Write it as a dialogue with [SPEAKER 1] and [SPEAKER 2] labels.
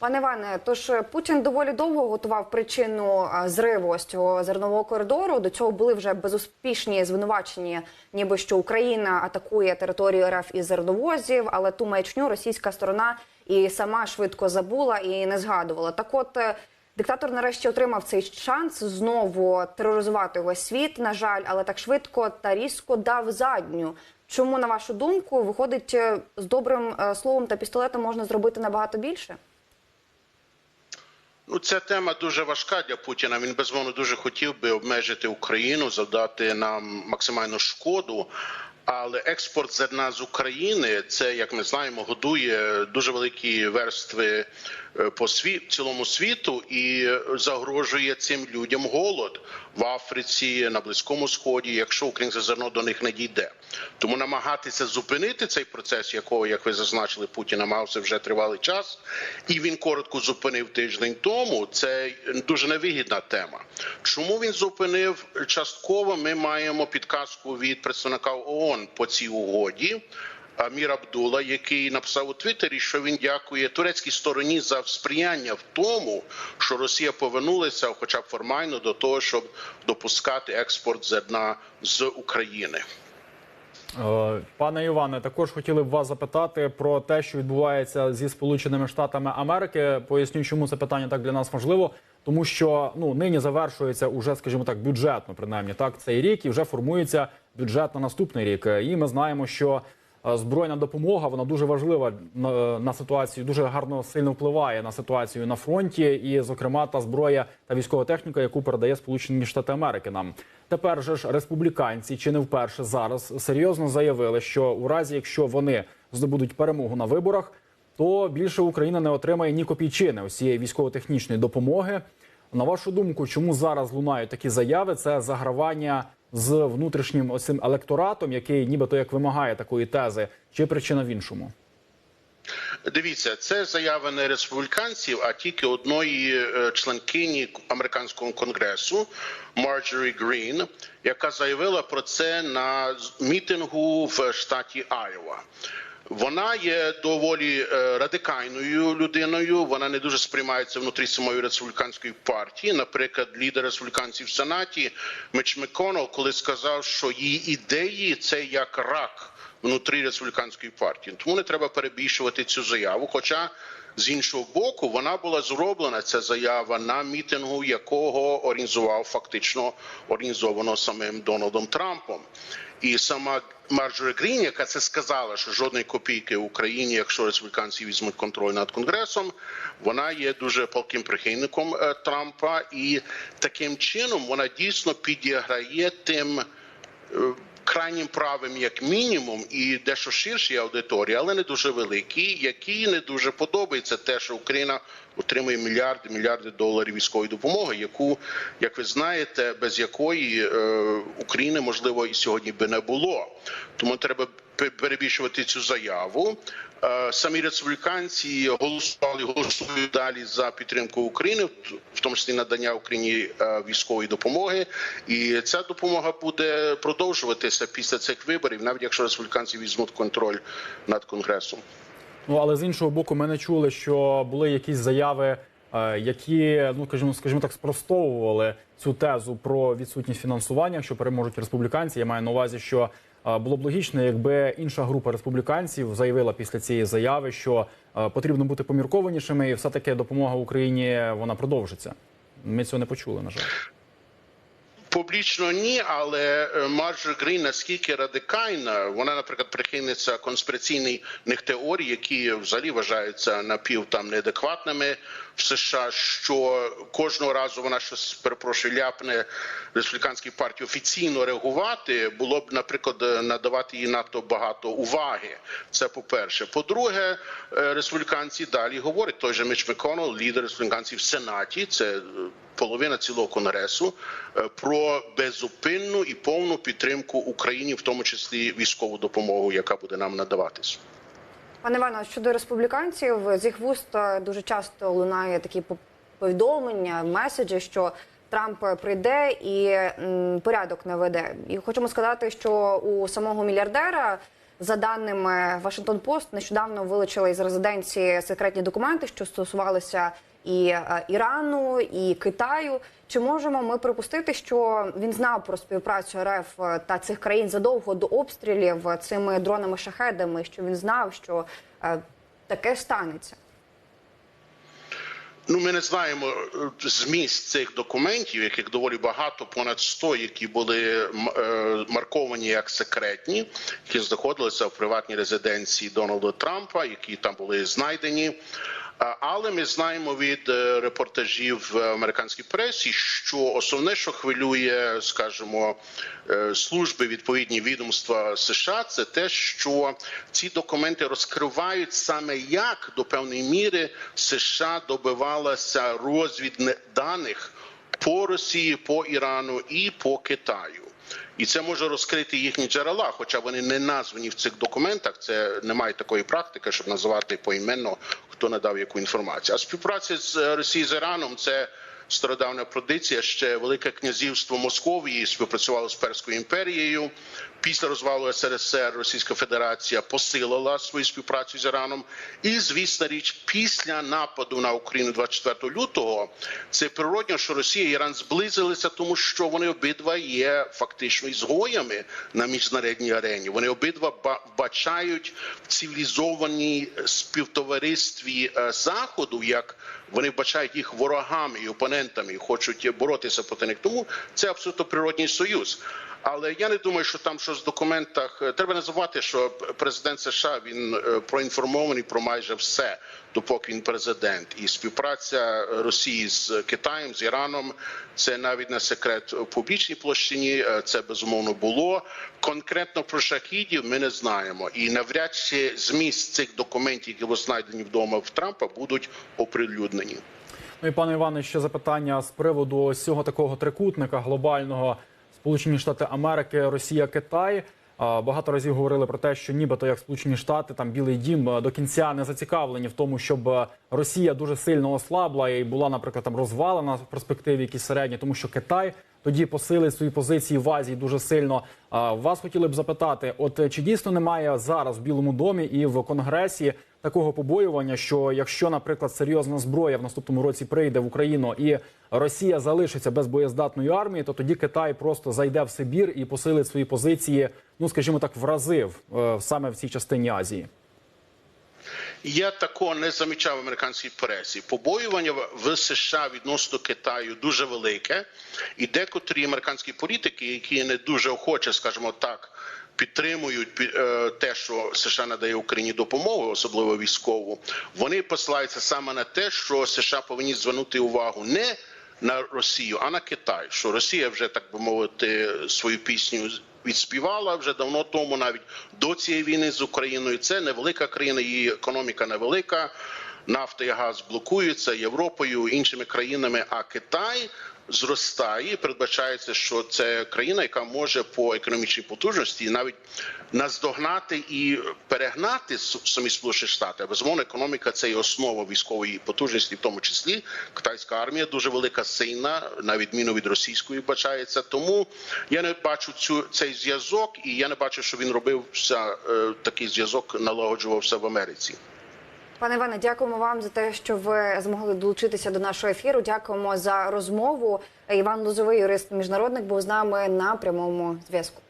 [SPEAKER 1] Пане Іване, тож Путін доволі довго готував причину а, зриву ось цього зернового коридору. До цього були вже безуспішні звинувачення, ніби що Україна атакує територію РФ із зерновозів, але ту маячню російська сторона і сама швидко забула і не згадувала. Так, от е, диктатор нарешті отримав цей шанс знову тероризувати весь світ. На жаль, але так швидко та різко дав задню. Чому, на вашу думку, виходить е, з добрим е, словом та пістолетом можна зробити набагато більше?
[SPEAKER 2] Ну, ця тема дуже важка для Путіна. Він безумовно дуже хотів би обмежити Україну, завдати нам максимальну шкоду. Але експорт зерна з України це, як ми знаємо, годує дуже великі верстви по сві... цілому світу і загрожує цим людям голод в Африці, на Близькому Сході, якщо українське зерно до них не дійде. Тому намагатися зупинити цей процес, якого, як ви зазначили, Путін намагався вже тривалий час, і він коротко зупинив тиждень тому. Це дуже невигідна тема. Чому він зупинив частково? Ми маємо підказку від представника ООН по цій угоді. Амір Абдула, який написав у Твіттері, що він дякує турецькій стороні за сприяння в тому, що Росія повернулася, хоча б формально, до того, щоб допускати експорт зерна з України.
[SPEAKER 3] Е, Пане Іване, також хотіли б вас запитати про те, що відбувається зі Сполученими Штатами Америки. Поясню, чому це питання так для нас важливо. Тому що ну нині завершується уже, скажімо так, бюджетно, принаймні так цей рік, і вже формується бюджет на наступний рік. І ми знаємо, що збройна допомога вона дуже важлива на, на ситуацію, дуже гарно сильно впливає на ситуацію на фронті, і, зокрема, та зброя та військова техніка, яку передає Сполучені Штати Америки нам. Тепер же ж республіканці чи не вперше зараз серйозно заявили, що у разі, якщо вони здобудуть перемогу на виборах, то більше Україна не отримає ні копійчини усієї військово-технічної допомоги. На вашу думку, чому зараз лунають такі заяви? Це загравання з внутрішнім оцим електоратом, який нібито як вимагає такої тези, чи причина в іншому?
[SPEAKER 2] Дивіться, це заява не республіканців, а тільки одної е, членкині американського конгресу Марджорі Грін, яка заявила про це на мітингу в штаті Айова. Вона є доволі е, радикальною людиною. Вона не дуже сприймається внутрі самої республіканської партії. Наприклад, лідер республіканців в сенаті Мич Макконнелл, коли сказав, що її ідеї це як рак внутрі республіканської партії. Тому не треба перебільшувати цю заяву. Хоча з іншого боку, вона була зроблена ця заява на мітингу, якого організував фактично організовано самим Дональдом Трампом. І сама Марджорі Грін, яка це сказала, що жодної копійки в Україні, якщо республіканці візьмуть контроль над конгресом, вона є дуже палким прихильником е, Трампа, і таким чином вона дійсно підіграє тим. Крайнім правим, як мінімум, і дещо ширшій аудиторії, але не дуже великій, якій не дуже подобається те, що Україна отримує мільярди мільярди доларів військової допомоги, яку, як ви знаєте, без якої е, України можливо і сьогодні би не було. Тому треба пе- перебільшувати цю заяву. Е, Самі республіканці голосували, голосують далі за підтримку України, в- тому числі надання Україні е, військової допомоги. І ця допомога буде продовжуватися після цих виборів, навіть якщо республіканці візьмуть контроль над конгресом.
[SPEAKER 3] Ну але з іншого боку, ми не чули, що були якісь заяви, е, які ну скажімо, скажімо так, спростовували цю тезу про відсутність фінансування, що переможуть республіканці. Я маю на увазі, що було б логічно, якби інша група республіканців заявила після цієї заяви, що е, потрібно бути поміркованішими, і все таки допомога Україні вона продовжиться. Ми цього не почули. На жаль.
[SPEAKER 2] Публічно ні, але е, Марджор Грін наскільки радикальна, вона, наприклад, прихильниця конспіраційних теорій, які взагалі вважаються напів там неадекватними в США. Що кожного разу вона щось перепрошую ляпне республіканській партії офіційно реагувати, було б, наприклад, е, надавати їй надто багато уваги. Це по перше. По-друге, е, республіканці далі говорять той же Міч Макконнелл, лідер республіканців в сенаті. Це половина цілого конгресу е, про безупинну і повну підтримку Україні, в тому числі військову допомогу, яка буде нам надаватись.
[SPEAKER 1] Пане Івано, щодо республіканців, з їх вуст е, дуже часто лунає такі повідомлення, меседжі, що Трамп прийде і порядок наведе. І хочемо сказати, що у самого мільярдера За даними Вашингтон Пост, нещодавно вилучили із резиденції секретні документи, що стосувалися і е, Ірану, і Китаю. Чи можемо ми припустити, що він знав про співпрацю РФ та цих країн задовго до обстрілів цими дронами шахедами? Що він знав, що е, таке станеться?
[SPEAKER 2] Ну, ми не знаємо е, зміст цих документів, яких доволі багато, понад 100, які були е, марковані як секретні, які знаходилися в приватній резиденції Дональда Трампа, які там були знайдені. Але ми знаємо від е, репортажів в американській пресі, що основне, що хвилює, скажімо, е, служби відповідні відомства США, це те, що ці документи розкривають саме як до певної міри США добивалася розвідних даних по Росії, по Ірану і по Китаю. І це може розкрити їхні джерела, хоча вони не названі в цих документах. Це немає такої практики, щоб називати поіменно, хто надав яку інформацію. А співпраця з е, Росією з Іраном це стародавня традиція. Ще Велике князівство Московії співпрацювало з Перською імперією. Після розвалу СРСР Російська Федерація посилила свою співпрацю з Іраном. І звісна річ, після нападу на Україну 24 лютого, це природньо, що Росія і Іран зблизилися, тому що вони обидва є фактично ізгоями на міжнародній арені. Вони обидва бачають в цивілізованій співтоваристві е, заходу, як вони бачають їх ворогами і опонентами, і хочуть боротися проти них. Тому це абсолютно природній союз. Але я не думаю, що там щось в документах треба не забувати, що президент США він е, проінформований про майже все, допоки він президент, і співпраця Росії з Китаєм з Іраном це навіть не секрет в публічній площині. е, Це безумовно було конкретно про шахідів. Ми не знаємо, і навряд чи зміст цих документів, які знайдені вдома в Трампа, будуть оприлюднені.
[SPEAKER 3] Ну і пане Іване, ще запитання з приводу ось цього такого трикутника глобального Сполучені Штати Америки, Росія, Китай. Багато разів говорили про те, що нібито як Сполучені Штати, там Білий Дім до кінця не зацікавлені в тому, щоб Росія дуже сильно ослабла і була, наприклад, там розвалена в перспективі якісь середні, тому що Китай тоді посилить свої позиції в Азії дуже сильно. Вас хотіли б запитати: от е, чи дійсно немає зараз в Білому домі і в Конгресі такого побоювання, що якщо, наприклад, серйозна зброя в наступному році прийде в Україну і Росія залишиться без боєздатної армії, то тоді Китай просто зайде в Сибір і посилить свої позиції, ну скажімо так, в рази е, саме в цій частині Азії.
[SPEAKER 2] Я такого не замічав в американській пресі. Побоювання в США відносно Китаю дуже велике, і декотрі американські політики, які не дуже охоче, скажімо так, підтримують пі- е, те, що США надає Україні допомогу, особливо військову, вони посилаються саме на те, що США повинні звернути увагу не на Росію, а на Китай. Що Росія вже так би мовити свою пісню відспівала вже давно тому, навіть до цієї війни з Україною. Це невелика країна, її економіка невелика. Нафта і газ блокуються Європою, іншими країнами. А Китай зростає. і Передбачається, що це країна, яка може по економічній потужності навіть наздогнати і перегнати самі Сполучені Штати. Безумовно, економіка це і основа військової потужності, в тому числі китайська армія дуже велика, сильна, на відміну від російської, бачається. Тому я не бачу цю цей зв'язок, і я не бачу, що він робився е, такий зв'язок, налагоджувався в Америці.
[SPEAKER 1] Пане Іване, дякуємо вам за те, що ви змогли долучитися до нашого ефіру. Дякуємо за розмову. Іван Лозовий, юрист міжнародник, був з нами на прямому зв'язку.